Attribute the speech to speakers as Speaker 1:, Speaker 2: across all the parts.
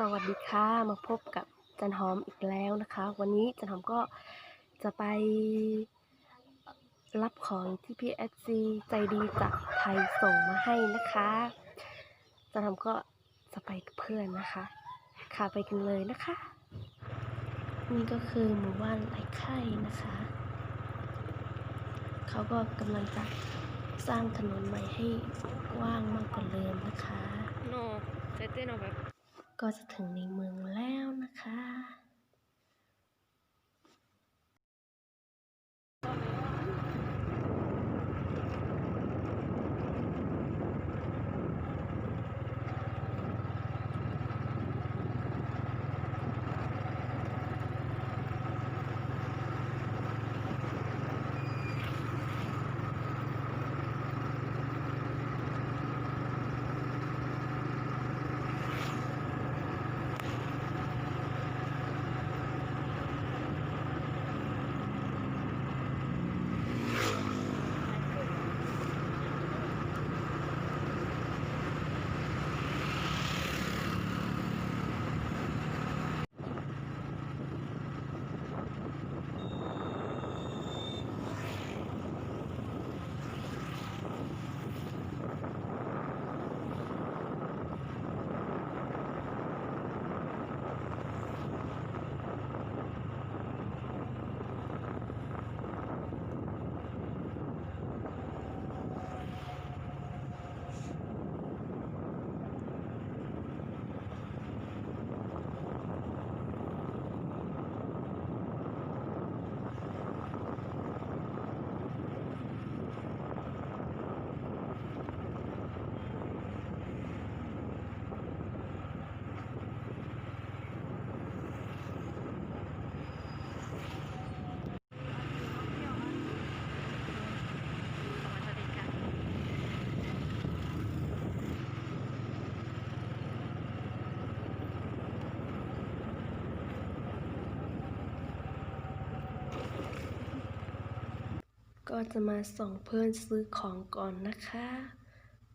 Speaker 1: สวัสดีค่ะมาพบกับจันหอมอีกแล้วนะคะ วันนี้จันหอมก็จะไปรับของที่พี่เอซีใจดีจากไทยส่งมาให้นะคะจันหอมก็จะไปกับเพื่อนนะคะ ค่ะไปกันเลยนะคะ นี่ก็คือหมู่บ้านไร่ไข่นะคะ เขาก็กำลังจะสร้างถนนใหม่ให้กว้างมากกว่าเดิมนะคะ
Speaker 2: No, este no ve.
Speaker 1: ก็จะถึงในเมืองแล้วนะคะ ก็จะมาส่งเพื่อนซื้อของก่อนนะคะ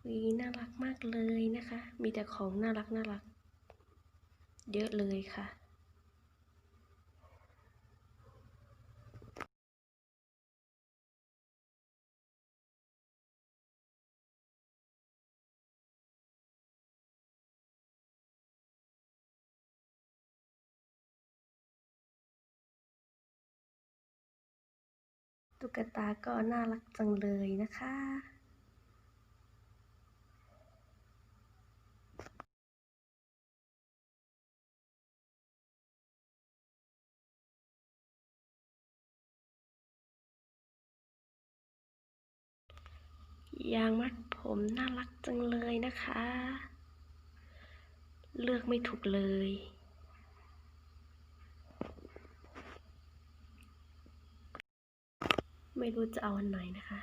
Speaker 1: วีน่ารักมากเลยนะคะ มีแต่ของน่ารักน่ารัก เยอะเลยค่ะ ตุ๊กตาก็น่ารักจังเลยนะคะยางมัดผมน่ารักจังเลยนะคะ เลือกไม่ถูกเลย ไม่รู้จะเอาอันไหนนะคะ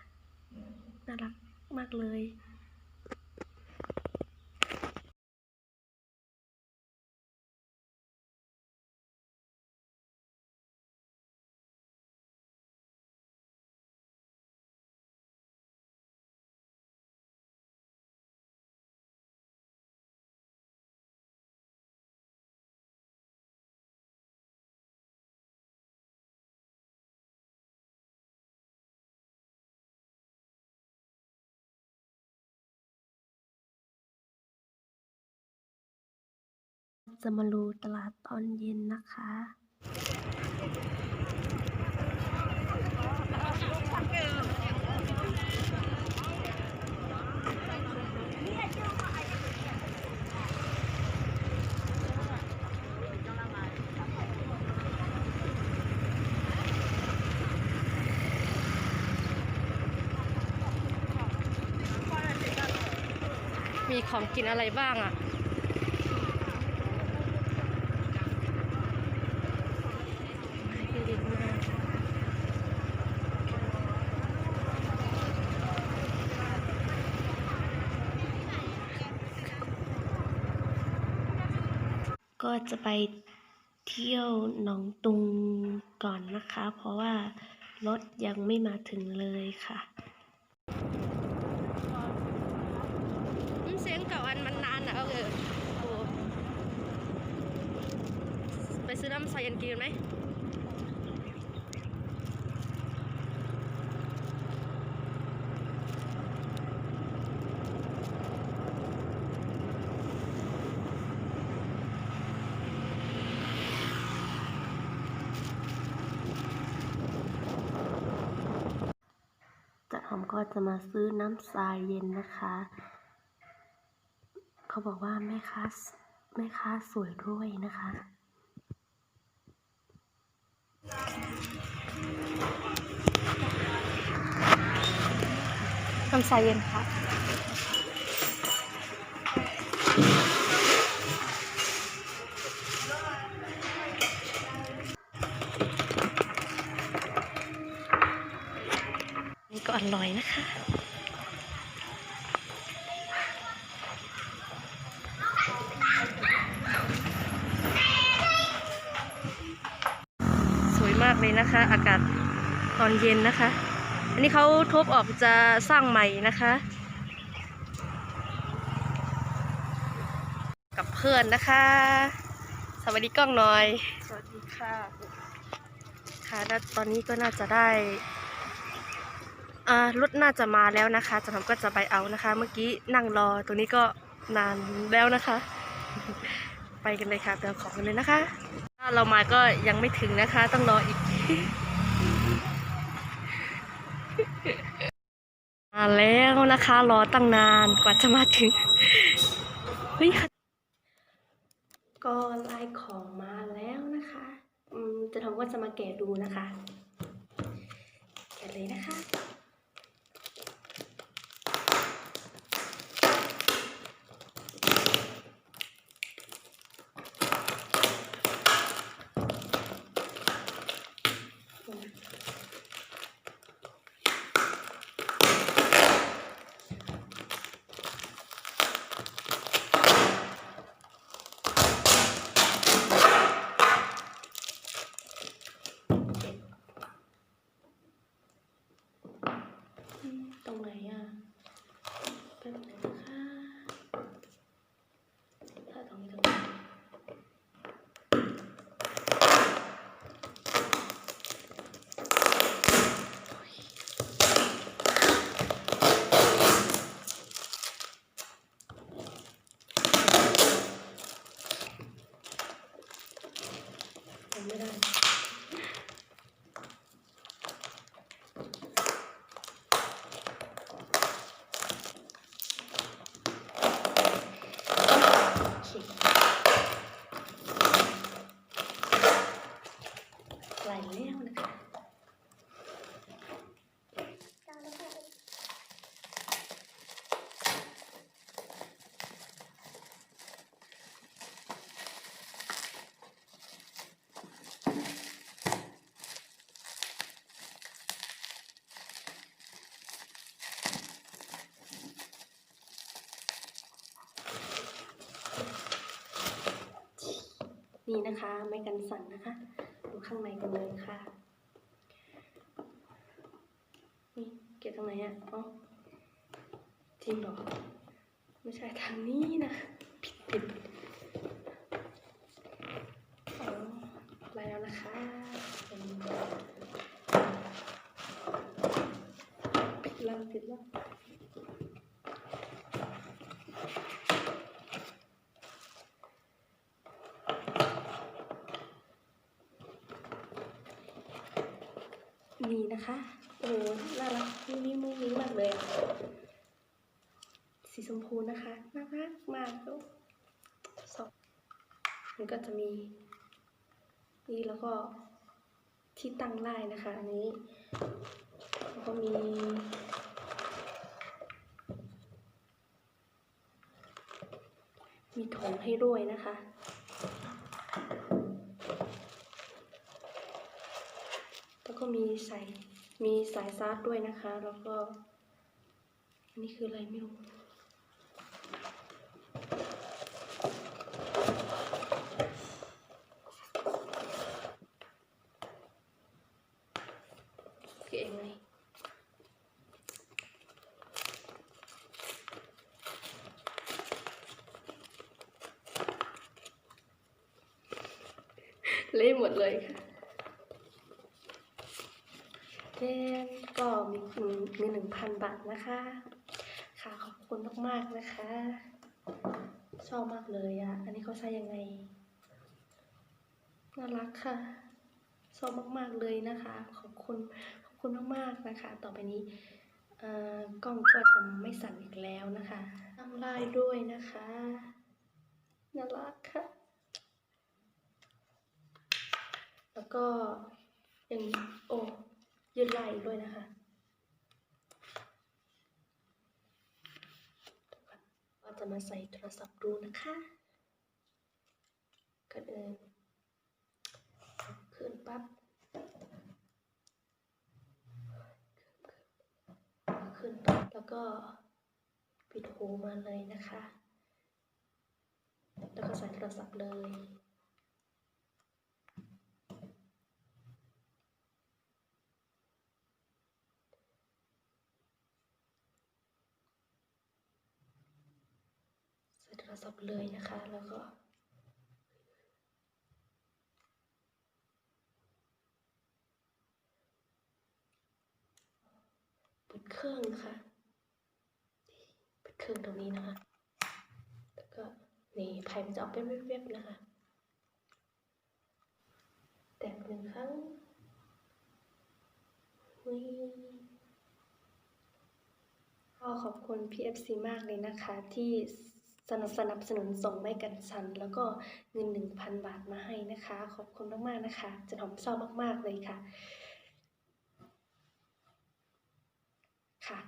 Speaker 1: น่ารักมากเลย จะมาดูตลาดตอนเย็นนะคะ
Speaker 2: มีของกินอะไรบ้างอะ
Speaker 1: ยอะมาก ก็จะไปเที่ยวหนองตุงก่อนนะคะ เพราะว่ารถยังไม่มาถึงเลยค่ะ
Speaker 2: เสียงเก่าอันมันนานอะเออไปซื้อน้ำใส่ยันกินไหม
Speaker 1: ก็จะมาซื้อน้ำทรายเย็นนะคะ เขาบอกว่าแม่ค้าแม่ค้าสวยด้วยนะคะ
Speaker 2: น้ำสายเย็นค่ะ อร่อยนะคะสวยมากเลยนะคะ อากาศตอนเย็นนะคะ อันนี้เขาทุบออกจะสร้างใหม่นะคะ กับเพื่อนนะคะ สวัสดีกล้องหน่อย
Speaker 1: สวัสดีค่ะ
Speaker 2: ค่ะแล้วตอนนี้ก็น่าจะได้อ่า รถน่าจะมาแล้วนะคะจะทำก็จะไปเอานะคะ เมื่อกี้นั่งรอตรงนี้ก็นานแล้วนะคะ ไปกันเลยค่ะไปเอาของกันเลยนะคะ ถ้าเรามาก็ยังไม่ถึงนะคะ ต้องรออีกมาแล้วนะคะ รอตั้งนานกว่าจะมาถึงเฮ้ย
Speaker 1: ก็ไล่ของมาแล้วนะคะอืมจะทำก็จะมาแกะดูนะคะ แกะเลยนะคะ นี่นะคะ ไม่กันสั่นนะคะ ดูข้างในกันเลยค่ะ นี่เก็บตรงไหนอะอ๋อจริงเหรอ ไม่ใช่ทางนี้นะ ผิดผิดอ๋อมาแล้วนะคะเป็นผิดแล้วผิดแล้ว นี่นะคะโอ้น่ารักมุ้งมิ้งมุ้งมิ้งมากเลย สีชมพูนะคะน่ารักมากลูกสองมันก็จะมี นี่แล้วก็ที่ตั้งไล่นะคะ อันนี้แล้วก็มีมีถุงให้ด้วยนะคะ แล้ว ก็มีสายมีสายซาร์ดด้วยนะคะ แล้วก็ อันนี้คืออะไรไม่รู้คือเองไงเละหมดเลยค่ะ เล่นก็มีมีหนึ่งพันบาทนะคะ ค่ะขอบคุณมากๆนะคะ ชอบมากเลยอะ่ะ อันนี้เขาใช้ยังไง น่ารักค่ะ ชอบมากๆเลยนะคะ ขอบคุณ ขอบคุณมากๆนะคะ ต่อไปนี้เอ่อกล้องก็จะไม่สั่นอีกแล้วนะคะทำลายด้วยนะคะ น่ารักค่ะ แล้วก็ยังโอ้ ยืดไหล่ด้วยนะคะก็จะมาใส่โทรศัพท์ดูนะคะก่อนอื่นขึ้นปั๊บขึ้นปั๊บแล้วก็ปิดหูมาเลยนะคะ แล้วก็ใส่โทรศัพท์เลย ใส่โทร ศพเลยนะคะ แล้วก็ปิดเครื่องนะคะปิดเครื่องตรงนี้นะคะ แล้วก็นี่ไพ่มันจะออกเป็นเว็บๆนะคะ แตะหนึ่งครั้งนี่ก็ขอบคุณ PFC มากเลยนะคะที่ สนับสนับสนุนส่งไม่กันชัน แล้วก็เงิน 1,000 บาทมาให้นะคะ ขอบคุณมากๆนะคะจะหอมชอบมากๆเลยค่ะ ค่ะ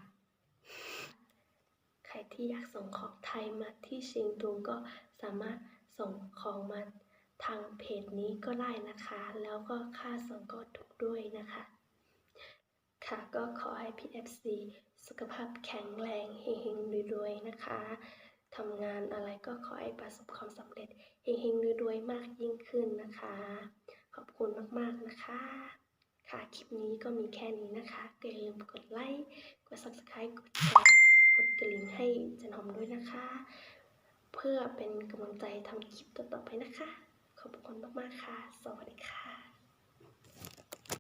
Speaker 1: ใครที่อยากส่งของไทยมาที่เชียงตุงก็สามารถส่งของมาทางเพจนี้ก็ได้นะคะ แล้วก็ค่าส่งก็ถูกด้วยนะคะ ค่ะก็ขอให้ PFC สุขภาพแข็งแรงเฮงๆรวยๆนะคะ ทำงานอะไรก็ขอให้ประสบความสำเร็จเฮงๆรวยๆมากยิ่งขึ้นนะคะ ขอบคุณมากๆนะคะ ค่ะคลิปนี้ก็มีแค่นี้นะคะอย่าลืมกดไลค์กด subscribe กดแชร์กดกระลิ่งให้จันหอมด้วยนะคะ เพื่อเป็นกำลังใจทำคลิปต่อๆไปนะคะ ขอบคุณมากๆค่ะ สวัสดีค่ะ